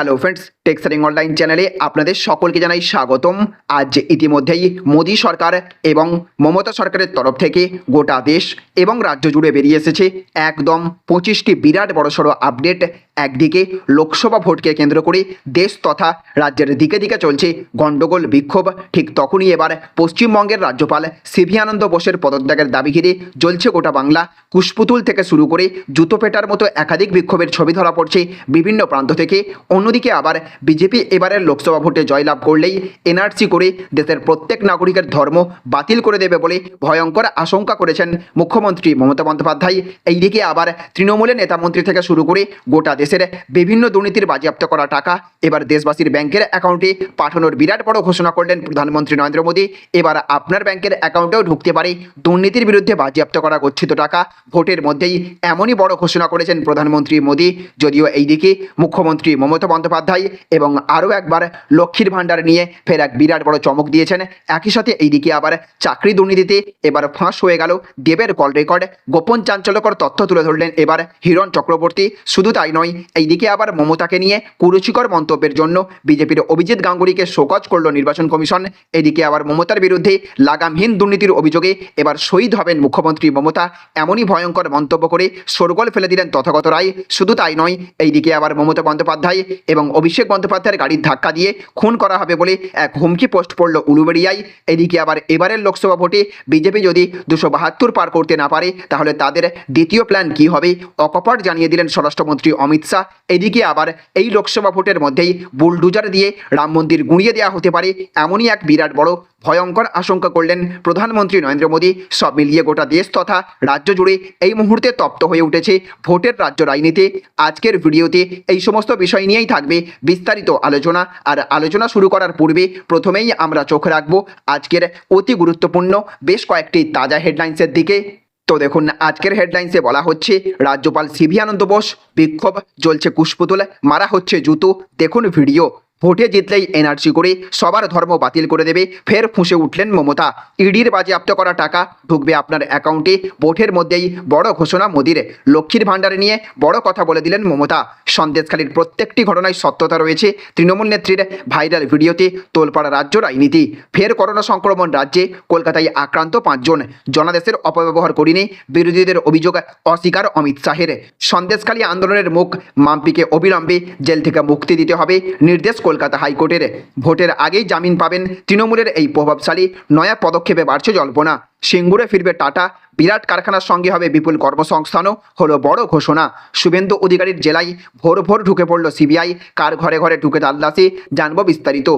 Hello friends টেক্সারিং online চ্যানেলে আপনাদের সকলকে জানাই স্বাগতম। আজ ইতিমধ্যেই মোদী সরকার এবং মমতা সরকারের তরফ থেকে গোটা দেশ এবং রাজ্য জুড়ে বেরিয়ে এসেছে একদম পঁচিশটি বিরাট বড়সড় আপডেট। একদিকে লোকসভা ভোটকে কেন্দ্র করে দেশ তথা রাজ্যের দিকে দিকে চলছে গণ্ডগোল বিক্ষোভ। ঠিক তখনই এবার পশ্চিমবঙ্গের রাজ্যপাল সিভি আনন্দ বোসের পদত্যাগের দাবি ঘিরে জ্বলছে গোটা বাংলা। কুশপুতুল থেকে শুরু করে জুতো পেটার মতো একাধিক বিক্ষোভের ছবি ধরা পড়ছে বিভিন্ন প্রান্ত থেকে। অন্যদিকে আবার বিজেপি এবারের লোকসভা ভোটে জয়লাভ করলেই এনআরসি করে দেশের প্রত্যেক নাগরিকের ধর্ম বাতিল করে দেবে বলে ভয়ঙ্কর আশঙ্কা করেছেন মুখ্যমন্ত্রী মমতা বন্দ্যোপাধ্যায়। এইদিকে আবার তৃণমূলের নেতামন্ত্রী থেকে শুরু করে গোটা দেশের বিভিন্ন দুর্নীতির বাজেয়াপ্ত করা টাকা এবার দেশবাসীর ব্যাংকের অ্যাকাউন্টে পাঠানোর বিরাট বড় ঘোষণা করলেন প্রধানমন্ত্রী নরেন্দ্র মোদী। এবার আপনার ব্যাংকের অ্যাকাউন্টেও ঢুকতে পারে দুর্নীতির বিরুদ্ধে বাজেয়াপ্ত করা গচ্ছিত টাকা। ভোটের মধ্যেই এমনই বড় ঘোষণা করেছেন প্রধানমন্ত্রী মোদী। যদিও এইদিকে মুখ্যমন্ত্রী মমতা বন্দ্যোপাধ্যায় এবং আরও একবার লক্ষ্মীর ভাণ্ডার নিয়ে ফের এক বিরাট বড় চমক দিয়েছেন। একই সাথে এইদিকে আবার চাকরি দুর্নীতিতে এবার ফাঁস হয়ে গেল দেবের কল রেকর্ড। গোপন চাঞ্চল্যকর তথ্য তুলে ধরলেন এবার হিরণ চক্রবর্তী। শুধু তাই নয়, এইদিকে আবার মমতাকে নিয়ে কুরুচিকর মন্তব্যের জন্য বিজেপির অভিজিৎ গাঙ্গুলিকে শোকজ করল নির্বাচন কমিশন। এদিকে আবার মমতার বিরুদ্ধে লাগামহীন দুর্নীতির অভিযোগে এবার শহীদ হবেন মুখ্যমন্ত্রী মমতা। এমনই ভয়ঙ্কর মন্তব্য করে সরগোল ফেলে দিলেন তথাগত রায়। শুধু তাই নয়, এইদিকে আবার মমতা বন্দ্যোপাধ্যায় এবং অভিষেক বন্দ্যোপাধ্যায়ের গাড়ির ধাক্কা দিয়ে খুন করা হবে বলে এক হুমকি পোস্ট পড়ল উলুবেড়িয়ায়। এদিকে আবার এবারের লোকসভা ভোটে বিজেপি যদি দুশো বাহাত্তর পার করতে না পারে, তাহলে তাদের দ্বিতীয় প্ল্যান কি হবে? অকপট জানিয়ে দিলেন স্বরাষ্ট্রমন্ত্রী অমিত শাহ। এদিকে আবার এই লোকসভা ভোটের মধ্যেই বুলডুজার দিয়ে রাম মন্দির গুঁড়িয়ে দেওয়া হতে পারে এমনই এক বিরাট বড় ভয়ঙ্কর আশঙ্কা করলেন প্রধানমন্ত্রী নরেন্দ্র মোদী। সব মিলিয়ে গোটা দেশ তথা রাজ্য জুড়ে এই মুহূর্তে তপ্ত হয়ে উঠেছে ভোটের রাজ্য রাজনীতি। আজকের ভিডিওতে এই সমস্ত বিষয় নিয়েই থাকবে বিস্তারিত আলোচনা। আর আলোচনা শুরু করার পূর্বে প্রথমেই আমরা চোখ রাখব আজকের অতি গুরুত্বপূর্ণ বেশ কয়েকটি তাজা হেডলাইন্সের দিকে। তো দেখুন, আজকের হেডলাইন্সে বলা হচ্ছে, রাজ্যপাল সিভি আনন্দ বোস বিক্ষোভ, জ্বলছে কুশপুতুল, মারা হচ্ছে জুতো। দেখুন ভিডিও। ভোটে জিতলেই এনআরসি করে সবার ধর্ম বাতিল করে দেবে, ফের ফুঁসে উঠলেন মমতা। ইডির বাজেয়াপ্ত করা টাকা ঢুকবে আপনার অ্যাকাউন্টে, ভোটের মধ্যেই বড় ঘোষণা মোদির। লক্ষ্মীর ভাণ্ডারে নিয়ে বড় কথা বলে দিলেন মমতা। সন্দেশখালীর প্রত্যেকটি ঘটনায় সত্যতা রয়েছে, তৃণমূল নেত্রীর ভাইরাল ভিডিওতে তোলপাড়া রাজ্য রাজনীতি। ফের করোনা সংক্রমণ রাজ্যে কলকাতায় আক্রান্ত পাঁচজন, জনাদেশের অপব্যবহার করিনি, বিরোধীদের অভিযোগ অস্বীকার অমিত শাহের। সন্দেশখালী আন্দোলনের মুখ মাম্পিকে অবিলম্বে জেল থেকে মুক্তি দিতে হবে, নির্দেশ কলকাতা হাইকোর্টের ভোটের আগেই জামিন পাবেন তৃণমূলের এই প্রভাবশালী। নয়া পদক্ষেপে বাড়ছে জল্পনা। সিঙ্গুরে ফিরবে টাটা। বিরাট কারখানার সঙ্গে হবে বিপুল কর্মসংস্থানও, হলো বড় ঘোষণা। শুভেন্দু অধিকারীর জেলায় ভোর ভোর ঢুকে পড়ল সিবিআই। কার ঘরে ঘরে ঢুকে তাল্লাশি জানব বিস্তারিত।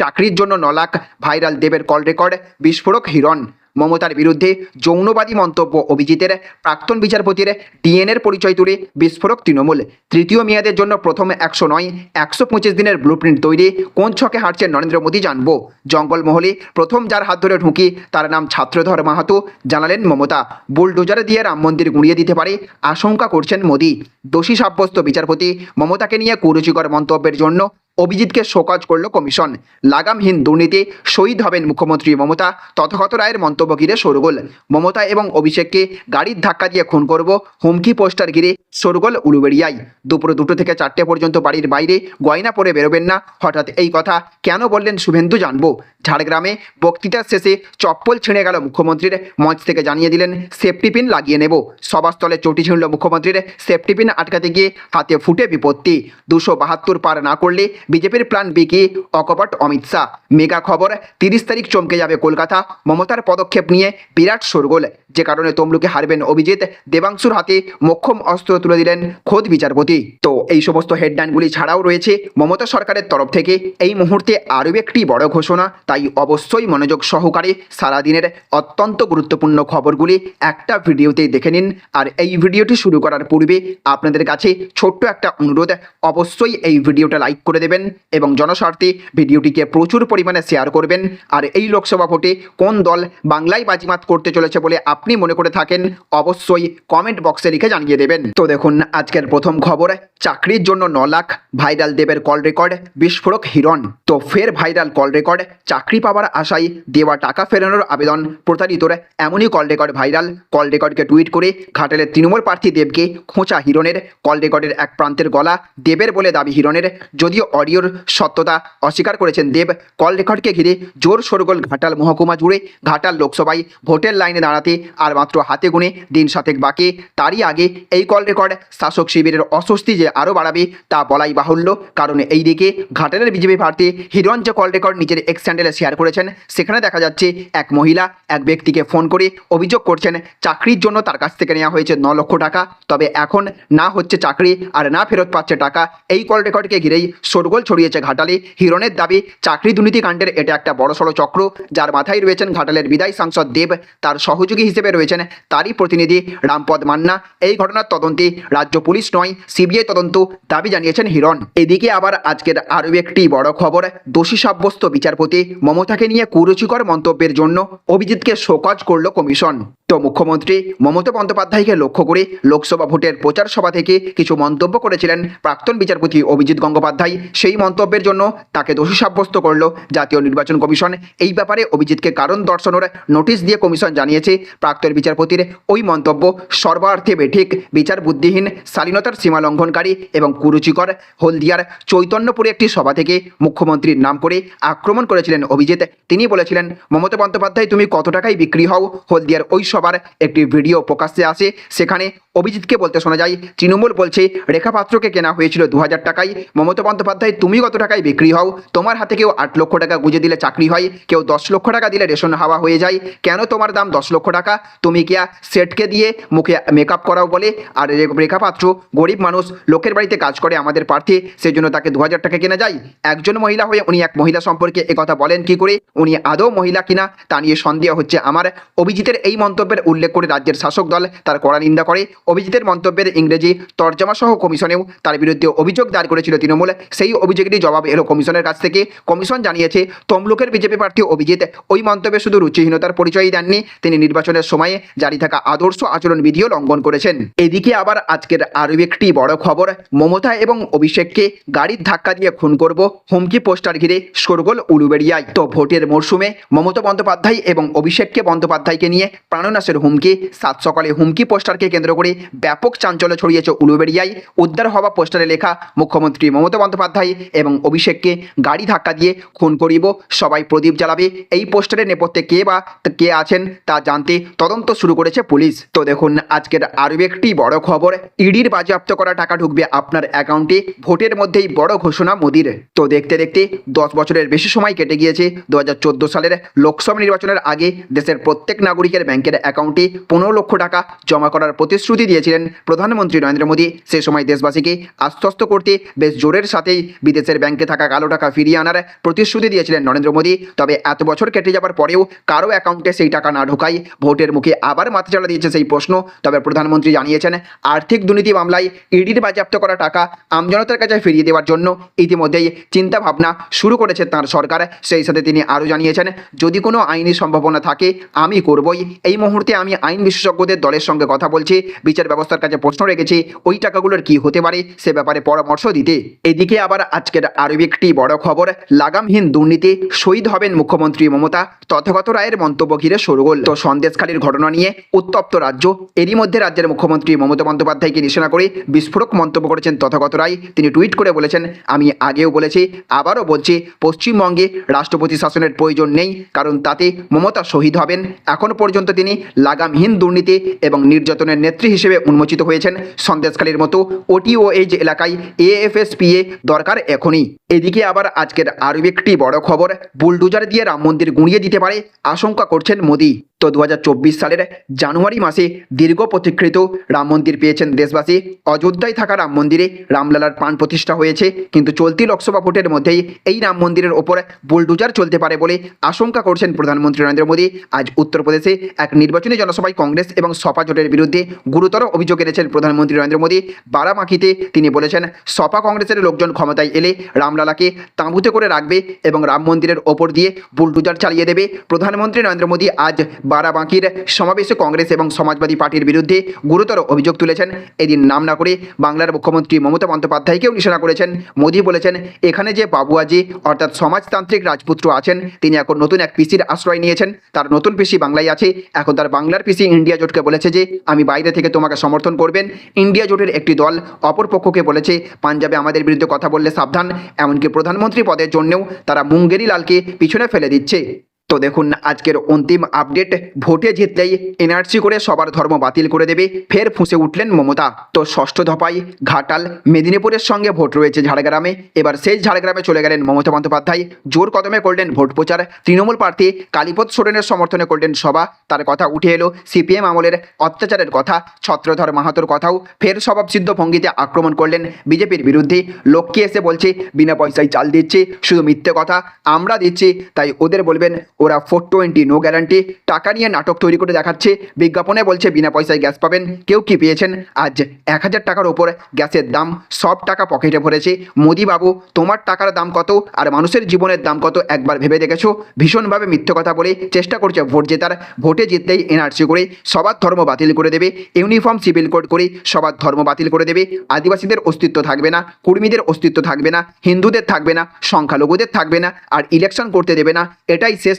চাকরির জন্য ন লাখ ভাইরাল দেবের কল রেকর্ড, বিস্ফোরক হিরণ। মমতার বিরুদ্ধে যৌনবাদী মন্তব্য অভিজিতের প্রাক্তন বিচারপতির ডিএনএর পরিচয় তুলে বিস্ফোরক তৃণমূল। তৃতীয় মেয়াদের জন্য প্রথম একশো নয়, একশো পঁচিশ দিনের ব্লুপ্রিন্ট তৈরি কোন ছকে হাঁটছেন নরেন্দ্র মোদী জানব। জঙ্গলমহলে প্রথম যার হাত ধরে ঢুকি তার নাম ছাত্রধর মাহাতো, জানালেন মমতা। বুলডোজার দিয়ে রাম মন্দির গুঁড়িয়ে দিতে পারে, আশঙ্কা করছেন মোদী। দোষী সাব্যস্ত বিচারপতি মমতাকে নিয়ে কুরুচিকর মন্তব্যের জন্য অভিজিৎকে শোকজ করল কমিশন। লাগামহীন দুর্নীতি, শহীদ হবেন মুখ্যমন্ত্রী মমতা, তথাগত রায়ের মন্তব্য ঘিরে সরগোল। মমতা এবং অভিষেককে গাড়ির ধাক্কা দিয়ে খুন করব, হুমকি পোস্টার ঘিরে সরগোল উলুবেড়িয়ায়। দুপুর দুটো থেকে চারটে পর্যন্ত বাড়ির বাইরে গয়না পরে বেরোবেন না। হঠাৎ এই কথা কেন বললেন শুভেন্দু জানব? ঝাড়গ্রামে বক্তৃতার শেষে চপ্পল ছিঁড়ে গেল মুখ্যমন্ত্রীর। মঞ্চ থেকে জানিয়ে দিলেন, সেফটি পিন লাগিয়ে নেব। সভাস্থলে চটি ছিঁড়ল মুখ্যমন্ত্রীর। সেফটি পিন আটকাতে গিয়ে হাতে ফুটে বিপত্তি। দুশো বাহাত্তর পার না করলে বিজেপির প্ল্যান বি কি? অকপট অমিত শাহ। মেগা খবর, তিরিশ তারিখ চমকে যাবে কলকাতা। মমতার পদক্ষেপ নিয়ে বিরাট শোরগোল। যে কারণে তমলুকে হারবেন অভিজিৎ, দেবাংশুর হাতে মোক্ষম অস্ত্র তুলে দিলেন খোদ বিচারপতি। তো এই সমস্ত হেডলাইনগুলি ছাড়াও রয়েছে মমতা সরকারের তরফ থেকে। এই মুহূর্তে আরও একটি বড় ঘোষণা, তাই অবশ্যই মনোযোগ সহকারে সারাদিনের অত্যন্ত গুরুত্বপূর্ণ খবরগুলি একটা ভিডিওতেই দেখে নিন। আর এই ভিডিওটি শুরু করার পূর্বে আপনাদের কাছে ছোট্ট একটা অনুরোধ, অবশ্যই এই ভিডিওটা লাইক করে দেবেন। করবেন এবং জনস্বার্থে ভিডিওটিকে প্রচুর পরিমাণে শেয়ার করবেন। আর এই লোকসভা ভোটে কোন দল বাংলায় বাজিমাত করতে চলেছে বলে আপনি মনে করে থাকেন, অবশ্যই কমেন্ট বক্সে লিখে জানিয়ে দেবেন। তো দেখুন, আজকের প্রথম খবর, চাকরির জন্য ন লাখ ভাইরাল দেবের কল রেকর্ড বিস্ফোরক হিরণ। তো ফের ভাইরাল কল রেকর্ড চাকরি পাওয়ার আশায় দেওয়া টাকা ফেরানোর আবেদন। প্রতারিতর এমনই কল রেকর্ড ভাইরাল। কল রেকর্ডকে টুইট করে ঘাটালের তৃণমূল প্রার্থী দেবকে খোঁচা হিরণের। কল রেকর্ডের এক প্রান্তের গলা দেবের বলে দাবি হিরণের। যদিও অডিওর সত্যতা অস্বীকার করেছেন দেব। কল রেকর্ডকে ঘিরে জোর সরগোল ঘাটাল মহকুমা জুড়ে ঘাটাল লোকসভায় ভোটের লাইনে দাঁড়াতে আর মাত্র হাতে গুনে দিন সাতেক বাকি। তারই আগে এই কল রেকর্ড শাসক শিবিরের অস্বস্তি যে আরও বাড়াবে তা বলাই বাহুল্য। কারণ এই দিকে ঘাটালের বিজেপি প্রার্থী হিরঞ্জ কল রেকর্ড নিজের এক্স স্যান্ডেলে শেয়ার করেছেন। সেখানে দেখা যাচ্ছে এক মহিলা এক ব্যক্তিকে ফোন করে অভিযোগ করছেন, চাকরির জন্য তার কাছ থেকে নেওয়া হয়েছে ন লক্ষ টাকা। তবে এখন না হচ্ছে চাকরি আর না ফেরত পাচ্ছে টাকা। এই কল রেকর্ডকে ঘিরেই শোরগোল ছড়িয়েছে ঘাটালে। হিরণের দাবি, চাকরি দুর্নীতি কাণ্ডের এটা একটা বড়সড় চক্র। যার মাথায় রয়েছেন ঘাটালের বিদায় সাংসদ দেব, তার সহযোগী হিসেবে রয়েছেন তারই প্রতিনিধি রামপদ মান্না। এই ঘটনার তদন্তে রাজ্য পুলিশ নয়, সিবিআই তদন্ত দাবি জানিয়েছেন হিরণ। এদিকে আবার আজকের আরও একটি বড় খবর, দোষী সাব্যস্ত বিচারপতি মমতাকে নিয়ে কুরুচিকর মন্তব্যের জন্য অভিজিৎকে শোকজ করল কমিশন। তো মুখ্যমন্ত্রী মমতা বন্দ্যোপাধ্যায়কে লক্ষ্য করে লোকসভা ভোটের প্রচার সভা থেকে কিছু মন্তব্য করেছিলেন প্রাক্তন বিচারপতি অভিজিৎ গঙ্গোপাধ্যায়। সেই মন্তব্যের জন্য তাকে দোষী সাব্যস্ত করল জাতীয় নির্বাচন কমিশন। এই ব্যাপারে অভিজিৎকে কারণ দর্শানোর নোটিশ দিয়ে কমিশন জানিয়েছে, প্রাক্তন বিচারপতির ওই মন্তব্য সর্বার্থে বেঠিক বিচার বুদ্ধিহীন, শালীনতার সীমা লঙ্ঘনকারী এবং কুরুচিকর। হলদিয়ার চৈতন্যপুরে একটি সভা থেকে মুখ্যমন্ত্রীর নাম করে আক্রমণ করেছিলেন অভিজিৎ। তিনি বলেছিলেন, মমতা বন্দ্যোপাধ্যায়, তুমি কত টাকায় বিক্রি হও? হলদিয়ার ওই সভার একটি ভিডিও প্রকাশ্যে আসে। সেখানে অভিজিৎকে বলতে শোনা যায়, তৃণমূল বলছে, রেখা পাত্রকে কেনা হয়েছিল দু হাজার টাকায়। মমতা বন্দ্যোপাধ্যায় তুমি কত টাকায় বিক্রি হও? তোমার হাতে কেউ আট লক্ষ টাকা গুঁজে দিলে চাকরি হয়, কেউ দশ লক্ষ টাকা দিলে রেশন হাওয়া হয়ে যায়। কেন তোমার দাম দশ লক্ষ টাকা? তুমি কি সেটকে দিয়ে মুখে মেকআপ করাও বলে? আর রেখা পাত্র, গরিব মানুষ, লোকের বাড়িতে কাজ করে আমাদের প্রার্থী সেই জন্য তাকে দু হাজার টাকা কেনা যায়। একজন মহিলা হয়ে উনি এক মহিলা সম্পর্কে একথা বলেন কি করে? উনি আদৌ মহিলা কিনা, তা নিয়ে সন্দেহ হচ্ছে আমার। অভিজিতের এই মন্তব্যের উল্লেখ করে রাজ্যের শাসক দল তার কড়া নিন্দা করে। অভিজিতের মন্তব্যের ইংরেজি তর্জমা সহ কমিশনেও তার বিরুদ্ধে অভিযোগ দায়ের করেছিল তৃণমূল। সেই অভিযোগেরই জবাব এলো কমিশনের কাছ থেকে। কমিশন জানিয়েছে, তমলুকের বিজেপি প্রার্থী অভিজিৎ ওই মন্তব্যে শুধু রুচিহীনতার পরিচয়ই দেননি, তিনি নির্বাচনের সময়ে জারি থাকা আদর্শ আচরণ বিধিও লঙ্ঘন করেছেন। এদিকে আবার আজকের আরও একটি বড় খবর, মমতা এবং অভিষেককে গাড়ির ধাক্কা দিয়ে খুন করব, হুমকি পোস্টার ঘিরে শোরগোল উলুবেড়িয়ায়। তো ভোটের মরশুমে মমতা বন্দ্যোপাধ্যায় এবং অভিষেককে বন্দ্যোপাধ্যায়কে নিয়ে প্রাণনাশের হুমকি, সাত সকালে হুমকি পোস্টারকে কেন্দ্র করে ব্যাপক চাঞ্চল্য ছড়িয়েছে উলুবেড়িয়ায়। উদ্ধার হওয়া পোস্টারে লেখা, মুখ্যমন্ত্রী মমতা বন্দ্যোপাধ্যায় এবং অভিষেককে গাড়ি ধাক্কা দিয়ে খুন করিব। সবাই প্রদীপ জ্বালাবে। এই পোস্টারের নেপথ্যে কে বা কে আছেন তা জানতে তদন্ত শুরু করেছে পুলিশ। তো দেখুন, আজকের আরও একটি বড় খবর। ইডির বাজেয়াপ্ত করা টাকা ঢুকবে আপনার অ্যাকাউন্টে। ভোটের মধ্যেই বড় ঘোষণা মোদির। তো দেখতে দেখতে দশ বছরের বেশি সময় কেটে গিয়েছে। দু হাজার চোদ্দ সালের লোকসভা নির্বাচনের আগে দেশের প্রত্যেক নাগরিকের ব্যাংকের অ্যাকাউন্টে পনেরো লক্ষ টাকা জমা করার প্রতিশ্রুতি দিয়েছিলেন প্রধানমন্ত্রী নরেন্দ্র মোদী। সে সময় দেশবাসীকে আশ্বস্ত করতে বেশ জোরের সাথেই বিদেশের ব্যাংকে থাকা কালো টাকা ফিরিয়ে আনার প্রতিশ্রুতি দিয়েছিলেন নরেন্দ্র মোদী। তবে এত বছর কেটে যাবার পরেও কারও অ্যাকাউন্টে সেই টাকা না ঢোকাই ভোটের মুখে আবার মাথা চালা দিয়েছে সেই প্রশ্ন। তবে প্রধানমন্ত্রী জানিয়েছেন, আর্থিক দুর্নীতি মামলায় ইডির বাজেয়াপ্ত করা টাকা আমজনতার কাছে ফিরিয়ে দেওয়ার জন্য ইতিমধ্যেই চিন্তা ভাবনা শুরু করেছে তাঁর সরকার। সেই সাথে তিনি আরও জানিয়েছেন, যদি কোনো আইনি সম্ভাবনা থাকে, আমি করবই। এই মুহূর্তে আমি আইন বিশেষজ্ঞদের দলের সঙ্গে কথা বলছি, বিচার ব্যবস্থার কাছে প্রশ্ন রেখেছি, ওই টাকাগুলোর কি হতে পারে সে ব্যাপারে পরামর্শ দিতে। এদিকে আবার আজকের আরও একটি বড় খবর, লাগামহীন দুর্নীতি, শহীদ হবেন মুখ্যমন্ত্রী মমতা, তথাগত রায়ের মন্তব্য ঘিরে সরগোল তো সন্দেশখালীর ঘটনা নিয়ে উত্তপ্ত রাজ্য, এরই মধ্যে রাজ্যের মুখ্যমন্ত্রী মমতা বন্দ্যোপাধ্যায়কে নিশানা করে বিস্ফোরক মন্তব্য করেছেন তথাগত রায়। তিনি টুইট করে বলেছেন, আমি আগেও বলেছি, আবারও বলছি, পশ্চিমবঙ্গে রাষ্ট্রপতি শাসনের প্রয়োজন নেই, কারণ তাতে মমতা শহীদ হবেন। এখন পর্যন্ত তিনি লাগামহীন দুর্নীতি এবং নির্যাতনের নেত্রী হিসেবে উন্মোচিত হয়েছেন। সন্দেশখালীর মতো ওটি ও এলাকায় এএফএসপিএ দরকার এখনই। এদিকে আবার আজকের আরও একটি বড় খবর, বুলডোজার দিয়ে রাম মন্দির গুঁড়িয়ে দিতে পারে আশঙ্কা করছেন মোদী। তো দু হাজার চব্বিশ সালের জানুয়ারি মাসে দীর্ঘ প্রতীক্ষিত রাম মন্দির পেয়েছেন দেশবাসী। অযোধ্যায় থাকা রাম মন্দিরে রামলালার প্রাণ প্রতিষ্ঠা হয়েছে, কিন্তু চলতি লোকসভা ভোটের মধ্যেই এই রাম মন্দিরের ওপর বুলডোজার চলতে পারে বলে আশঙ্কা করছেন প্রধানমন্ত্রী নরেন্দ্র মোদী। আজ উত্তরপ্রদেশে এক নির্বাচনী জনসভায় কংগ্রেস এবং সপা জোটের বিরুদ্ধে গুরুতর অভিযোগ এনেছেন প্রধানমন্ত্রী নরেন্দ্র মোদী। বারামাখিতে তিনি বলেছেন, সপা কংগ্রেসের লোকজন ক্ষমতা ক্ষমতায় এলে রামলালাকে তাঁবুতে করে রাখবে এবং রাম মন্দিরের ওপর দিয়ে বুলডুজার চালিয়ে দেবে। প্রধানমন্ত্রী নরেন্দ্র মোদী আজ বারাবাঁকির সমাবেশে কংগ্রেস এবং সমাজবাদী পার্টির বিরুদ্ধে গুরুতর অভিযোগ তুলেছেন। এদিন নাম না করে বাংলার মুখ্যমন্ত্রী মমতা বন্দ্যোপাধ্যায়কেও নিশানা করেছেন। মোদী বলেছেন, এখানে যে বাবুয়াজি অর্থাৎ সমাজতান্ত্রিক রাজপুত্র আছেন, তিনি এখন নতুন এক পিসির আশ্রয় নিয়েছেন। তার নতুন পিসি বাংলায় আছে। এখন তার বাংলার পিসি ইন্ডিয়া জোটকে বলেছে যে, আমি বাইরে থেকে তোমাকে সমর্থন করবেন। ইন্ডিয়া জোটের একটি দল অপর পক্ষকে বলেছে, পাঞ্জাবে আমাদের বিরুদ্ধে কথা বললে সাবধান। এমনকি প্রধানমন্ত্রী পদের জন্যেও তারা মুঙ্গেরি লালকে পিছনে ফেলে দিচ্ছে। তো দেখুন, আজকের অন্তিম আপডেট ভোটে জিতলেই এনআরসি করে সবার ধর্ম বাতিল করে দেবে, ফের ফুঁসে উঠলেন মমতা। তো ষষ্ঠ দফায় ঘাটাল, মেদিনীপুরের সঙ্গে ভোট রয়েছে ঝাড়গ্রামে। এবার সেই ঝাড়গ্রামে চলে গেলেন মমতা বন্দ্যোপাধ্যায়। জোর কদমে করলেন ভোট প্রচার। তৃণমূল প্রার্থী কালীপদ সোরেনের সমর্থনে করলেন সভা। তার কথা উঠে এলো সিপিএম আমলের অত্যাচারের কথা। ছত্রধর মাহাতোর কথাও ফের স্বভাবসিদ্ধ ভঙ্গিতে আক্রমণ করলেন বিজেপির বিরুদ্ধে। লক্ষ্মী এসে বলছে, বিনা পয়সায় চাল দিচ্ছে, শুধু মিথ্যে কথা, আমরা দিচ্ছি, তাই ওদের বলবেন ওরা ফোর টোয়েন্টি নো গ্যারান্টি টাকা নিয়ে নাটক তৈরি করে দেখাচ্ছে। বিজ্ঞাপনে বলছে, বিনা পয়সায় গ্যাস পাবেন, কেউ কি পেয়েছেন? আজ এক হাজার টাকার ওপর গ্যাসের দাম সব টাকা পকেটে ভরেছে। মোদি বাবু তোমার টাকার দাম কত? আর মানুষের জীবনের দাম কত? একবার ভেবে দেখেছ? ভীষণভাবে মিথ্যে কথা বলে চেষ্টা করছে ভোট জেতার। ভোটে জিতলেই এনআরসি করে, সবার ধর্ম বাতিল করে দেবে। ইউনিফর্ম, সিভিল কোড করে সবার ধর্ম বাতিল করে দেবে। আদিবাসীদের অস্তিত্ব থাকবে না, কুর্মীদের অস্তিত্ব থাকবে না, হিন্দুদের থাকবে না, সংখ্যালঘুদের থাকবে না, আর ইলেকশন করতে দেবে না। এটাই শেষ